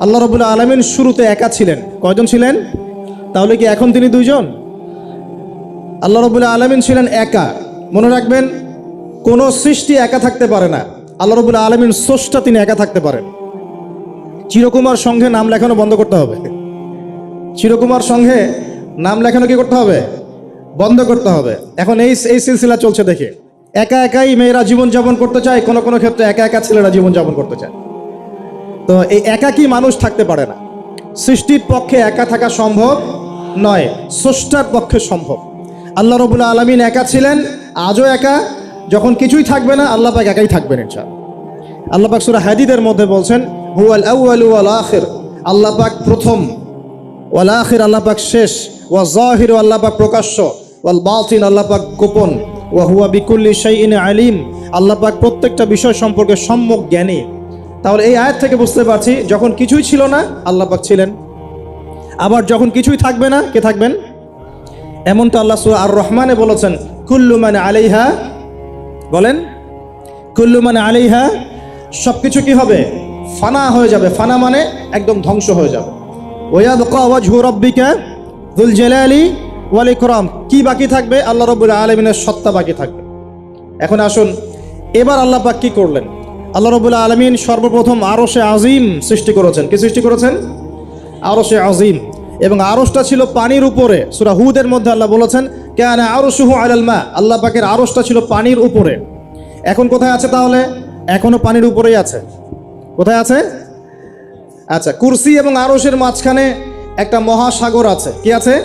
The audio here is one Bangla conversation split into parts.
আল্লাহ রবুল্লা আলমিন শুরুতে একা ছিলেন। কয়জন ছিলেন? তাহলে কি এখন তিনি দুইজন? আল্লাহ রবুল্লা আলমিন ছিলেন একা। মনে রাখবেন, কোনো সৃষ্টি একা থাকতে পারে না। আল্লাহ রবুল্লা আলমিন স্রষ্টা, তিনি একা থাকতে পারেন। চিরকুমার সংঘে নাম লেখানো বন্ধ করতে হবে। চিরকুমার সংঘে নাম লেখানো কি করতে হবে? বন্ধ করতে হবে। এখন এই এই সিলসিলা চলছে দেখে। একা একাই মেয়েরা জীবনযাপন করতে চায়, কোনো কোনো ক্ষেত্রে একা একা ছেলেরা জীবনযাপন করতে চায়। তো এই একাকী মানুষ থাকতে পারে না। সৃষ্টির পক্ষে একা থাকা সম্ভব নয়, স্রষ্টার পক্ষে সম্ভব। আল্লাহ রবুল্লা আলমিন একা ছিলেন, আজও একা। যখন কিছুই থাকবে না, আল্লাহ পাক একাই থাকবেন ইনশা আল্লাহ পাক সুরা হাদিদের মধ্যে বলছেন হু হুয়াল আউয়াল ওয়াল আখির। আল্লাহ পাক প্রথম, ওয়াল আখির আল্লাহ পাক শেষ, ওয়া জাহির আল্লাহ পাক প্রকাশ্য, ওয়াল বাতিন আল্লাহ পাক গোপন, ওয়া হুয়া বিকুল্লি শাইইন আলিম। আল্লাহ পাক প্রত্যেকটা বিষয় সম্পর্কে সম্যক জ্ঞানী। তাহলে এই আয়াত থেকে বুঝতে পারছি, যখন কিছুই ছিল না, আল্লাহ পাক ছিলেন। আবার যখন কিছুই থাকবে না, কে থাকবেন? এমনটা আল্লাহ সুরা আর রহমানে বলেছেন, কুল্লু মানে আলাইহা বলেন, কুল্লু মানে আলাইহা সব কিছু কি হবে? ফানা হয়ে যাবে। ফানা মানে একদম ধ্বংস হয়ে যাবে। ওয়াদ কাওয়াজহু রাব্বিকা যুল জালালি ওয়াল ইকরাম কি বাকি থাকবে? আল্লাহ রাব্বুল আলামিনের সত্তা বাকি থাকবে। এখন আসুন, এবার আল্লাহ পাক কি করলেন? আল্লাহ রাব্বুল আলামিন সর্বপ্রথম আরশে আজিম সৃষ্টি করেছেন। কি সৃষ্টি করেছেন? আরশে আজিম। এবং আরশটা ছিল পানির উপরে। সূরা হুদের মধ্যে আল্লাহ বলেছেন, কেন আলাল মা। আল্লাহ পাকের আরশটা ছিল পানির উপরে। এখন কোথায় আছে তাহলে? এখনও পানির উপরেই আছে। কোথায় আছে? আচ্ছা কুরসি এবং আরশের মাঝখানে একটা মহাসাগর আছে। কি আছে?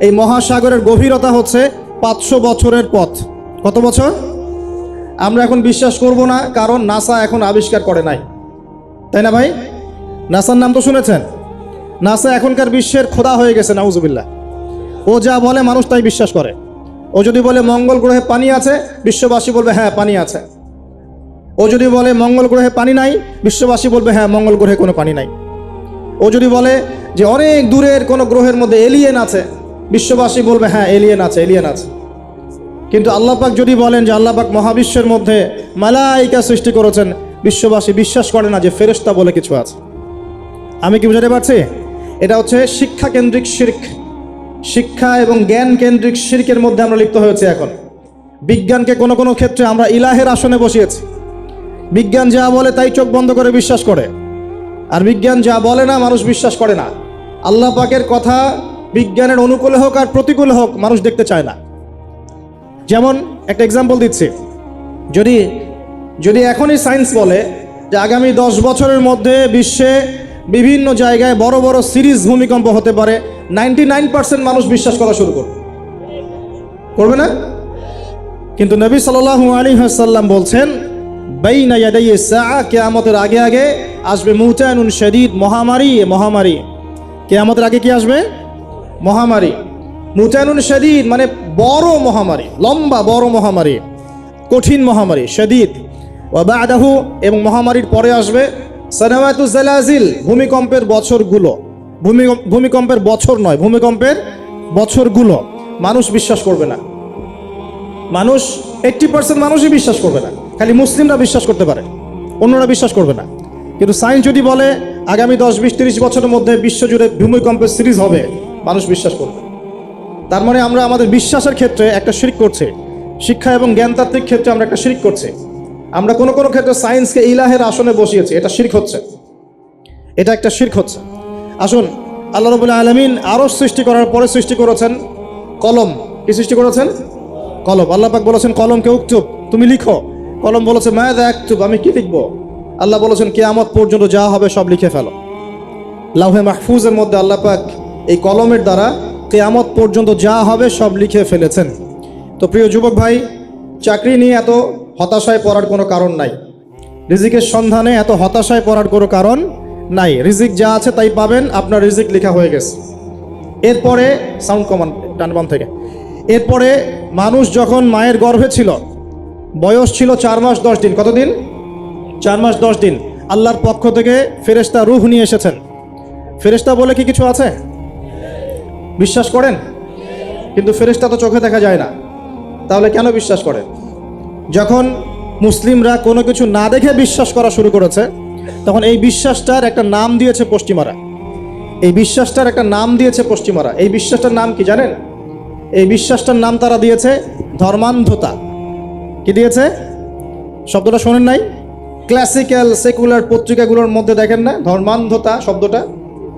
এই মহাসাগরের গভীরতা হচ্ছে পাঁচশো বছরের পথ। কত বছর? আমরা এখন বিশ্বাস করব না, কারণ নাসা এখন আবিষ্কার করে নাই। তাই না ভাই? নাসার নাম তো শুনেছেন? নাসা এখনকার বিশ্বের খোদা হয়ে গেছে, নাউজুবিল্লাহ। ও যা বলে মানুষ তাই বিশ্বাস করে। ও যদি বলে মঙ্গল গ্রহে পানি আছে, বিশ্ববাসী বলবে হ্যাঁ পানি আছে। ও যদি বলে মঙ্গল গ্রহে পানি নাই, বিশ্ববাসী বলবে হ্যাঁ মঙ্গল গ্রহে কোনো পানি নাই। ও যদি বলে যে অনেক দূরের কোনো গ্রহের মধ্যে এলিয়েন আছে, বিশ্ববাসী বলবে হ্যাঁ এলিয়েন আছে এলিয়েন আছে। কিন্তু আল্লাপাক যদি বলেন যে আল্লাপাক মহাবিশ্বের মধ্যে মালাইকা সৃষ্টি করেছেন, বিশ্ববাসী বিশ্বাস করে না যে ফেরেশতা বলে কিছু আছে। আমি কি বুঝাতে পারছি? এটা হচ্ছে শিক্ষা কেন্দ্রিক শির্ক। শিক্ষা এবং জ্ঞান কেন্দ্রিক শির্কের মধ্যে আমরা লিপ্ত হয়েছে এখন। বিজ্ঞানকে কোনো কোনো ক্ষেত্রে আমরা ইলাহের আসনে বসিয়েছি। বিজ্ঞান যা বলে তাই চোখ বন্ধ করে বিশ্বাস করে। আর বিজ্ঞান যা বলে না, মানুষ বিশ্বাস করে না। আল্লাহ পাকের কথা বিজ্ঞানের অনুকূলে হোক আর প্রতিকূলে হোক, মানুষ দেখতে চায় না। যেমন একটা এক্সাম্পল দিচ্ছি। যদি যদি এখনই সায়েন্স বলে যে আগামী দশ বছরের মধ্যে বিশ্বে বিভিন্ন জায়গায় বড় বড় সিরিজ ভূমিকম্প হতে পারে নাইনটি নাইন পার্সেন্ট মানুষ বিশ্বাস করা শুরু করবে। করবে না? কিন্তু নবী সাল্লাল্লাহু আলাইহি ওয়াসাল্লাম বলছেন, বাইনা ইয়াদাই সাআ, কিয়ামতের আগে আগে আসবে মুতানুন শাদীদ মহামারী মহামারী। কিয়ামতের আগে কি আসবে? মহামারী। মুতানুন শাদীদ মানে বড় মহামারী, লম্বা বড় মহামারী, কঠিন মহামারী, শাদীদ। ওয়া বাদাহু, এবং মহামারীর পরে আসবে সানাওয়াতু জালাজিল, ভূমিকম্পের বছরগুলো। ভূমি ভূমিকম্পের বছর নয়, ভূমিকম্পের বছরগুলো। মানুষ বিশ্বাস করবে না। মানুষ এইট্টি পার্সেন্ট মানুষই বিশ্বাস করবে না। খালি মুসলিমরা বিশ্বাস করতে পারে, অন্যরা বিশ্বাস করবে না। কিন্তু সায়েন্স যদি বলে, আগামী দশ, বিশ, তিরিশ বছরের মধ্যে বিশ্বজুড়ে ভূমিকম্পের সিরিজ হবে, মানুষ বিশ্বাস করবে তার মানে আমরা আমাদের বিশ্বাসের ক্ষেত্রে একটা শিরিক করছে। শিক্ষা এবং জ্ঞানতাত্ত্বিক ক্ষেত্রে আমরা একটা শিরিক করছি। আমরা কোনো কোনো ক্ষেত্রে সায়েন্সকে ইলাহের আসনে বসিয়েছি, এটা শির্ক হচ্ছে। এটা একটা শির্ক হচ্ছে। আসুন, আল্লাহ রবুল্লা আলমিন আরও সৃষ্টি করার পরে সৃষ্টি করেছেন কলম। কি সৃষ্টি করেছেন? কলম। আল্লাহ পাক বলেছেন, কলমকে উক্তুব। তুমি লিখো। কলম বলেছে, মায়াদ একচুব আমি কি লিখব? আল্লাহ বলেছেন কে কেয়ামত পর্যন্ত যা হবে সব লিখে ফেলো। লাউহে মাহফুজের মধ্যে আল্লাহ পাক এই কলমের দ্বারা কেয়ামত পর্যন্ত যা হবে সব লিখে ফেলেছেন। তো প্রিয় যুবক ভাই, চাকরি নিয়ে এত হতাশায় পড়ার কোনো কারণ নাই। রিজিকের সন্ধানে এত হতাশায় পড়ার কোনো কারণ নাই। রিজিক যা আছে তাই পাবেন, আপনার রিজিক লেখা হয়ে গেছে। এরপরে সাউন্ড কমান টানবান থেকে। এরপরে, মানুষ যখন মায়ের গর্ভে ছিল, বয়স ছিল চার মাস দশ দিন। কতদিন? চার মাস দশ দিন। আল্লাহর পক্ষ থেকে ফেরেশতা রুহ নিয়ে এসেছেন। ফেরেশতা বলে কি কিছু আছে? বিশ্বাস করেন? কিন্তু ফেরেশতা তো চোখে দেখা যায় না। তাহলে কেন বিশ্বাস করেন? যখন মুসলিমরা কোনো কিছু না দেখে বিশ্বাস করা শুরু করেছে, তখন এই বিশ্বাসটার একটা নাম দিয়েছে পশ্চিমারা। এই বিশ্বাসটার একটা নাম দিয়েছে পশ্চিমারা। এই বিশ্বাসটার নাম কি জানেন? এই বিশ্বাসটার নাম তারা দিয়েছে ধর্মান্ধতা। কি দিয়েছে? শব্দটা শোনেন নাই? ক্লাসিক্যাল সেকুলার পত্রিকাগুলোর মধ্যে দেখেন না? ধর্মান্ধতা শব্দটা?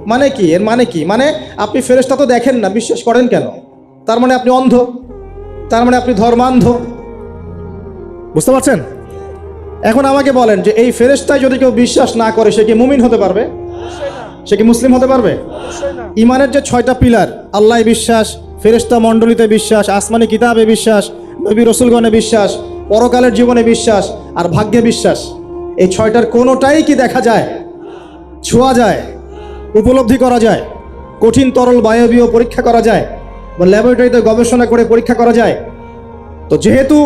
মানে কি? এর মানে কি? মানে আপনি ফেরেশতা তো দেখেন না, বিশ্বাস করেন কেন? তার মানে আপনি অন্ধ, তার মানে আপনি ধর্মান্ধ। বুঝতে পারছেন? এখন আমাকে বলেন যে এই ফেরেশতায় যদি কেউ বিশ্বাস না করে, সে কি মুমিন হতে পারবে? সে কি মুসলিম হতে পারবে? ইমানের যে ছয়টা পিলার আল্লাহ বিশ্বাস, ফেরেশতা মণ্ডলীতে বিশ্বাস, আসমানি কিতাবে বিশ্বাস, নবী রসুলগণে বিশ্বাস, পরকালের জীবনে বিশ্বাস, আর ভাগ্যে বিশ্বাস। এই ছয়টার কোনোটাই কি দেখা যায়? ছোঁয়া যায়? উপলব্ধি করা যায়, কঠিন, তরল বায়বীয় পরীক্ষা করা যায় বা ল্যাবরেটরিতে গবেষণা করে পরীক্ষা করা যায়। তো যেহেতু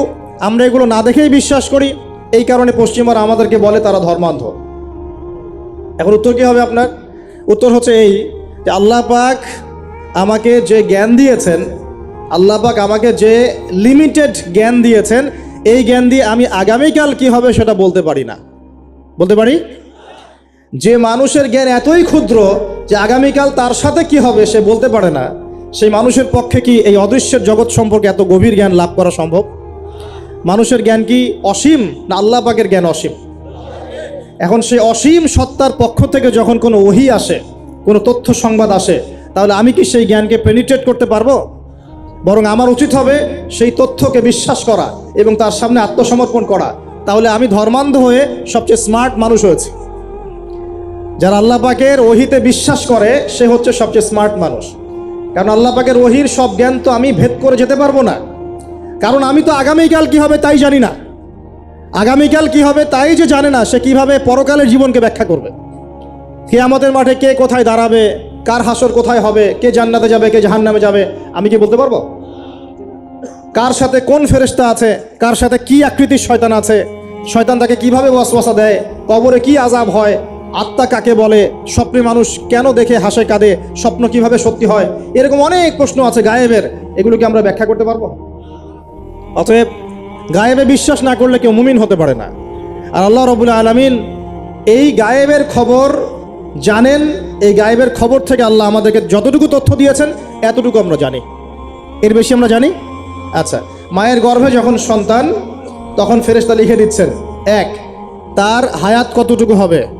আমরা এগুলো না দেখেই বিশ্বাস করি, এই কারণে পশ্চিমারা আমাদেরকে বলে তারা ধর্মান্ধ। এখন উত্তর কী হবে আপনার? উত্তর হচ্ছে এই যে আল্লাহ পাক আমাকে যে জ্ঞান দিয়েছেন, আল্লাহ পাক আমাকে যে লিমিটেড জ্ঞান দিয়েছেন, এই জ্ঞান দিয়ে আমি আগামীকাল কি হবে সেটা বলতে পারি না। বলতে পারি? যে মানুষের জ্ঞান এতই ক্ষুদ্র যে আগামীকাল তার সাথে কি হবে সে বলতে পারে না, সেই মানুষের পক্ষে কি এই অদৃশ্যের জগৎ সম্পর্কে এত গভীর জ্ঞান লাভ করা সম্ভব? মানুষের জ্ঞান কি অসীম না আল্লাহ পাকের জ্ঞান অসীম? এখন সেই অসীম সত্তার পক্ষ থেকে যখন কোনো ওহি আসে, কোনো তথ্য সংবাদ আসে, তাহলে আমি কি সেই জ্ঞানকে পেনিট্রেট করতে পারব? বরং আমার উচিত হবে সেই তথ্যকে বিশ্বাস করা এবং তার সামনে আত্মসমর্পণ করা। তাহলে আমি ধর্মান্ধ হয়ে সবচেয়ে স্মার্ট মানুষ হয়েছি। যারা আল্লাহ পাকের ওহিতে বিশ্বাস করে, সে হচ্ছে সবচেয়ে স্মার্ট মানুষ। কারণ আল্লাহ পাকের ওহির সব জ্ঞান তো আমি ভেদ করে যেতে পারব না। কারণ আমি তো আগামীকাল কি হবে তাই জানি না। আগামীকাল কি হবে তাই যে জানে না, সে কীভাবে পরকালের জীবনকে ব্যাখ্যা করবে। কে আমাদের মাঠে কে কোথায় দাঁড়াবে, কার হাসর কোথায় হবে, কে জান্নাতে যাবে, কে জাহান্নামে যাবে, আমি কি বলতে পারব? কার সাথে কোন ফেরেশতা আছে, কার সাথে কি আকৃতির শয়তান আছে, শয়তান তাকে কীভাবে ওয়াসওয়াসা দেয়, কবরে কি আজাব হয় আত্মা কাকে বলে? স্বপ্নে মানুষ কেন দেখে হাসে, কাঁদে? স্বপ্ন কীভাবে সত্যি হয়? এরকম অনেক প্রশ্ন আছে গায়েবের। এগুলোকে আমরা ব্যাখ্যা করতে পারব? অতএব গায়েবে বিশ্বাস না করলে কেউ মুমিন হতে পারে না। আর আল্লাহ রবুল্লা আলমিন এই গায়েবের খবর জানেন, এই গায়েবের খবর থেকে আল্লাহ আমাদেরকে যতটুকু তথ্য দিয়েছেন, এতটুকু আমরা জানি। এর বেশি আমরা জানি? আচ্ছা মায়ের গর্ভে যখন সন্তান, তখন ফেরেশতা লিখে দিচ্ছেন, এক, তার হায়াত কতটুকু হবে?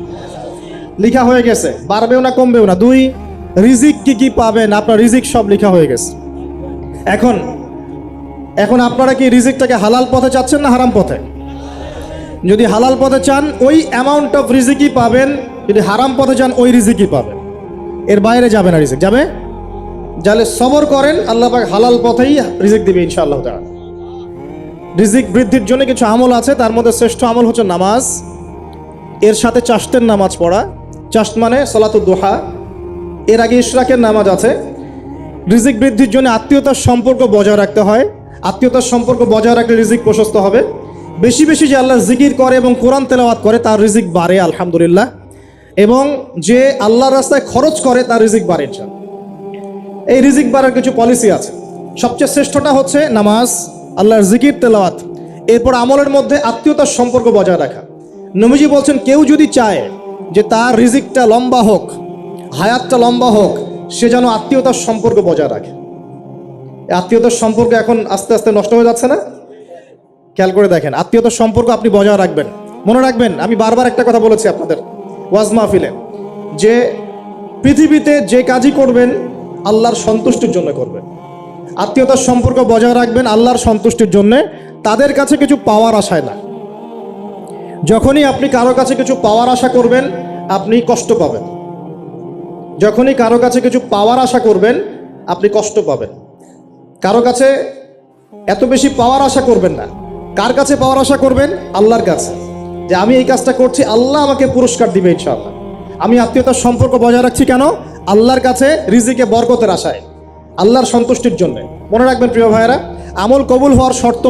লিখা হয়ে গেছে। বাড়বেও না, কমবেও না। দুই, রিজিক কি কি পাবেন? আপনার রিজিক সব লিখা হয়ে গেছে। এখন এখন আপনারা কি রিজিকটাকে হালাল পথে চাচ্ছেন না হারাম পথে? যদি হালাল পথে চান, ওই অ্যামাউন্ট অফ রিজিকই পাবেন। যদি হারাম পথে চান, ওই রিজিকই পাবেন। এর বাইরে যাবে না রিজিক। যাবে? যাহলে সবর করেন, আল্লাহ পাক হালাল পথেই রিজিক দিবে ইনশাআল্লাহ তাআলা। রিজিক বৃদ্ধির জন্য কিছু আমল আছে, তার মধ্যে শ্রেষ্ঠ আমল হচ্ছে নামাজ। এর সাথে চাষতের নামাজ পড়া। চাষ্ট মানে সলাতুদ দোহা। এর আগে ইশরাকের নামাজ আছে। রিজিক বৃদ্ধির জন্য আত্মীয়তার সম্পর্ক বজায় রাখতে হয়। আত্মীয়তার সম্পর্ক বজায় রাখলে রিজিক প্রশস্ত হবে। বেশি বেশি যে আল্লাহ জিকির করে এবং কোরআন তেলাওয়াত করে, তার রিজিক বাড়ে, আলহামদুলিল্লাহ। এবং যে আল্লাহর রাস্তায় খরচ করে, তার রিজিক বাড়ে। এই রিজিক বাড়ার কিছু পলিসি আছে। সবচেয়ে শ্রেষ্ঠটা হচ্ছে নামাজ, আল্লাহর জিকির, তেলাওয়াত। এরপর আমলের মধ্যে আত্মীয়তার সম্পর্ক বজায় রাখা। নবীজি বলছেন, কেউ যদি চায় যে তার রিজিকটা লম্বা হোক, হায়াতটা লম্বা হোক, সে যেন আত্মীয়তার সম্পর্ক বজায় রাখে। আত্মীয়তার সম্পর্ক এখন আস্তে আস্তে নষ্ট হয়ে যাচ্ছে না? খেয়াল করে দেখেন, আত্মীয়তার সম্পর্ক আপনি বজায় রাখবেন। মনে রাখবেন, আমি বারবার একটা কথা বলেছি আপনাদের ওয়াজ মাহফিলে, যে পৃথিবীতে যে কাজই করবেন, আল্লাহর সন্তুষ্টির জন্য করবেন। আত্মীয়তার সম্পর্ক বজায় রাখবেন, আল্লাহর সন্তুষ্টির জন্য। তাদের কাছে কিছু পাওয়ার আশায় না। যখনই আপনি কারও কাছে কিছু পাওয়ার আশা করবেন, আপনি কষ্ট পাবেন। যখনই কারও কাছে কিছু পাওয়ার আশা করবেন, আপনি কষ্ট পাবেন। কারও কাছে এত বেশি পাওয়ার আশা করবেন না। কার কাছে পাওয়ার আশা করবেন? আল্লাহর কাছে। যে আমি এই কাজটা করছি, আল্লাহ আমাকে পুরস্কার দিবে ইনশাআল্লাহ। আমি আত্মীয়তার সম্পর্ক বজায় রাখছি কেন? আল্লাহর কাছে রিজিকে বরকতের আশায়। আল্লাহর সন্তুষ্টির জন্য। মনে রাখবেন প্রিয় ভাইয়েরা, আমল কবুল হওয়ার শর্ত